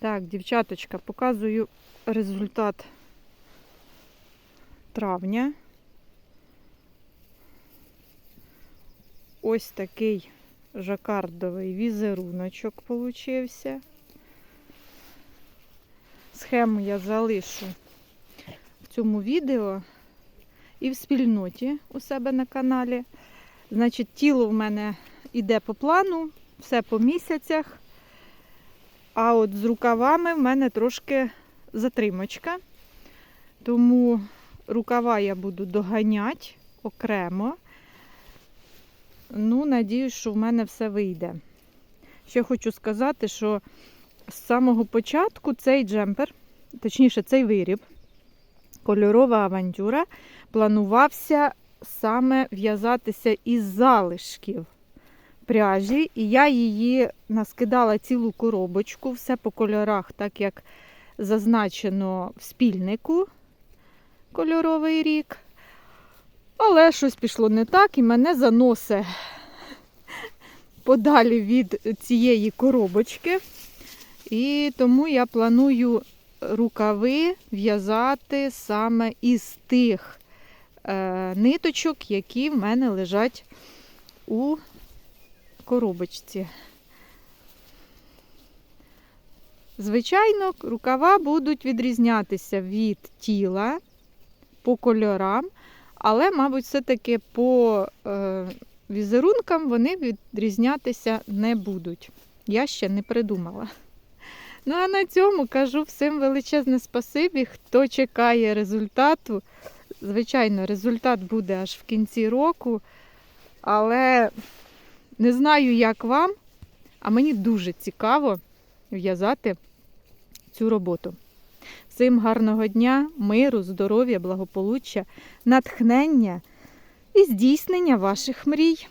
Так, дівчаточка, показую результат травня. Ось такий жакардовий візеруночок получився. Схему я залишу в цьому відео і в спільноті у себе на каналі. Значить, тіло в мене йде по плану, все по місяцях. А от з рукавами в мене трошки затримочка. Тому рукава я буду доганяти окремо. Ну, надіюсь, що в мене все вийде. Ще хочу сказати, що з самого початку цей джемпер, точніше, цей виріб, кольорова авантюра, планувався саме в'язатися із залишків пряжі, і я її наскидала цілу коробочку, все по кольорах, так як зазначено в спільнику кольоровий рік. Але щось пішло не так і мене заносить подалі від цієї коробочки. І тому я планую рукави в'язати саме із тих е, ниточок, які в мене лежать у коробочці. Звичайно, рукава будуть відрізнятися від тіла по кольорам, але, мабуть, все-таки по е, візерункам вони відрізнятися не будуть. Я ще не придумала. Ну, а на цьому кажу всім величезне спасибі, хто чекає результату. Звичайно, результат буде аж в кінці року, але не знаю, як вам, а мені дуже цікаво в'язати цю роботу. Всім гарного дня, миру, здоров'я, благополуччя, натхнення і здійснення ваших мрій.